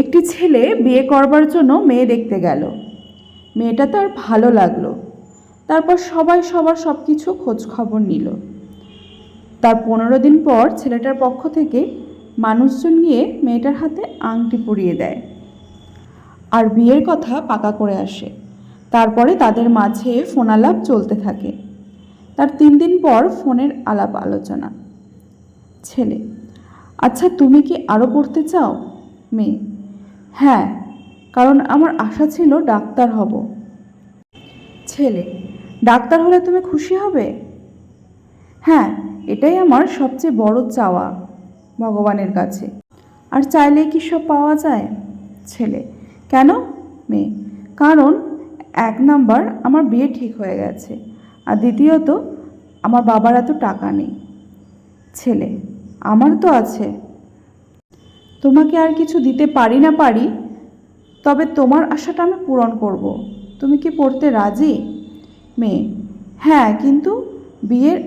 একটি ছেলে বিয়ে করবার জন্য মেয়ে দেখতে গেল। মেয়েটা তার ভালো লাগল। তারপর সবাই সবার সব কিছু খোঁজ খবর নিল। তার পনেরো দিন পর ছেলেটার পক্ষ থেকে মানুষজন গিয়ে মেয়েটার হাতে আংটি পরিয়ে দেয় আর বিয়ের কথা পাকা করে আসে। তারপরে তাদের মাঝে ফোন আলাপ চলতে থাকে। তার তিন দিন পর ফোনের আলাপ আলোচনা। ছেলে আচ্ছা তুমি কি আরও পড়তে চাও? মেয়ে হ্যাঁ কারণ আমার আশা ছিল ডাক্তার হব। ছেলে, ডাক্তার হলে তুমি খুশি হবে? হ্যাঁ এটাই আমার সবচেয়ে বড় চাওয়া ভগবানের কাছে। আর চাইলে কি সব পাওয়া যায়? ছেলে, কেন? মেয়ে, কারণ এক নাম্বার আমার বিয়ে ঠিক হয়ে গেছে, আর দ্বিতীয়ত আমার বাবার এত টাকা নেই। ছেলে, আমার তো আছে। তোমাকে আর কিছু দিতে পারি না পারি, তবে তোমার আশাটা আমি পূরণ করব। তুমি কি পড়তে রাজি? মেয়ে হ্যাঁ কিন্তু বিয়ের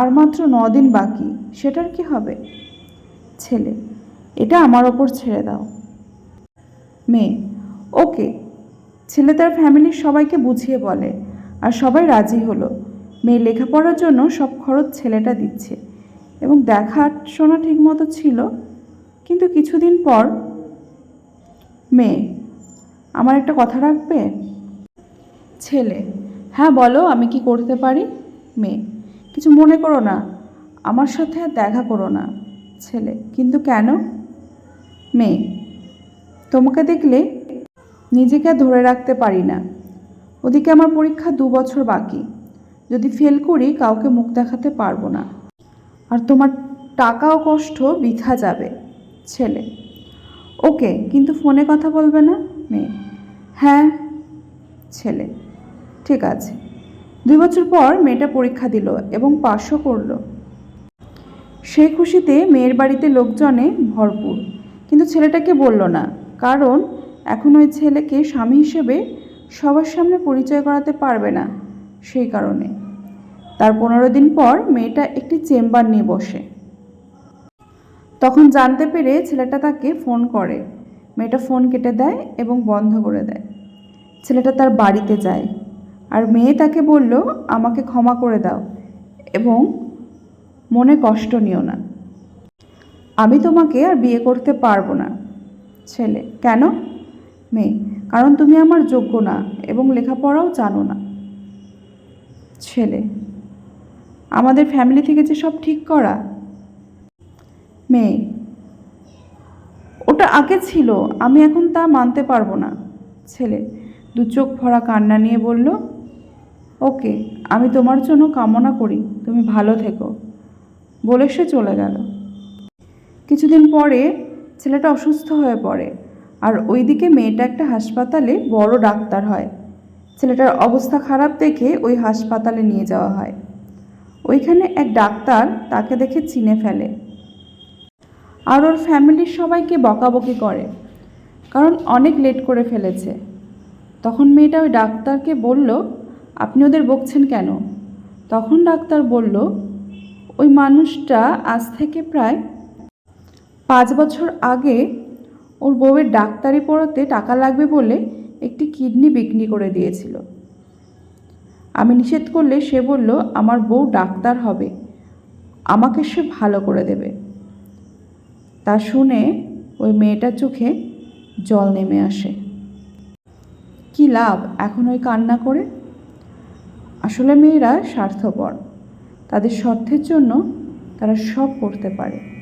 আর মাত্র দিন বাকি, সেটার কি হবে? ছেলে, এটা আমার ওপর ছেড়ে দাও। মেয়ে, ওকে, ছেলে তার ফ্যামিলির সবাইকে বুঝিয়ে বলে, আর সবাই রাজি হলো। মেয়ে লেখাপড়ার জন্য সব খরচ ছেলেটা দিচ্ছে, এবং দেখা শোনা ঠিক মতো ছিল কিন্তু কিছুদিন পর, মেয়ে, আমার একটা কথা রাখবে? ছেলে। হ্যাঁ বলো, আমি কি করতে পারি? মেয়ে, কিছু মনে করো না। আমার সাথে আর দেখা করো না, ছেলে। কিন্তু কেন? মেয়ে, তোমাকে দেখলে নিজেকে ধরে রাখতে পারি না। ওদিকে আমার পরীক্ষা দু বছর বাকি। যদি ফেল করি, কাউকে মুখ দেখাতে পারব না। আর তোমার টাকা ও কষ্ট, বৃথা যাবে। ছেলে। ওকে, কিন্তু ফোনে কথা বলবে না? মেয়ে। হ্যাঁ ছেলে। ঠিক আছে। দুই বছর পর মেয়েটা পরীক্ষা দিল এবং পাশও করল। সেই খুশিতে মেয়ের বাড়িতে লোকজনে ভরপুর। কিন্তু ছেলেটাকে বলল না, কারণ এখন ওই ছেলেকে স্বামী হিসেবে সবার সামনে পরিচয় করাতে পারবে না সেই কারণে। তার পনেরো দিন পর মেয়েটা একটি চেম্বার নিয়ে বসে। তখন জানতে পেরে ছেলেটা তাকে ফোন করে। মেয়েটা ফোন কেটে দেয় এবং বন্ধ করে দেয়। ছেলেটা তার বাড়িতে যায়। আর মেয়ে তাকে বলল, আমাকে ক্ষমা করে দাও এবং মনে কষ্ট নিও না। আমি তোমাকে আর বিয়ে করতে পারব না। ছেলে, কেন? মেয়ে, কারণ তুমি আমার যোগ্য না এবং লেখাপড়াও জানো না। ছেলে, আমাদের ফ্যামিলি থেকে যে সব ঠিক করা মেয়ে। ওটা আগে ছিল, আমি এখন তা মানতে পারব না। ছেলে, দু চোখ ভরা কান্না নিয়ে বলল, ওকে, আমি তোমার জন্য কামনা করি, তুমি ভালো থেকো। বলে সে চলে গেল। কিছুদিন পরে ছেলেটা অসুস্থ হয়ে পড়ে, আর ওইদিকে মেয়েটা একটা হাসপাতালে বড় ডাক্তার হয়। ছেলেটার অবস্থা খারাপ দেখে ওই হাসপাতালে নিয়ে যাওয়া হয়। ওইখানে এক ডাক্তার তাকে দেখে চিনে ফেলে। আর ওর ফ্যামিলির সবাইকে বকাবকি করে, কারণ অনেক লেট করে ফেলেছে। তখন মেয়েটা ওই ডাক্তারকে বলল, আপনি ওদের বকছেন কেন? তখন ডাক্তার বলল, ওই মানুষটা আজ থেকে প্রায় পাঁচ বছর আগে ওর বউয়ের ডাক্তারি পড়াতে টাকা লাগবে বলে একটি কিডনি বিক্রি করে দিয়েছিল। আমি নিষেধ করলে সে বলল, আমার বউ ডাক্তার হবে, আমাকে সে ভালো করে দেবে। তা শুনে ওই মেয়েটার চোখে জল নেমে আসে। কি লাভ এখন ওই কান্না করে? আসলে মেয়েরা স্বার্থপর। তাদের স্বার্থের জন্য তারা সব করতে পারে।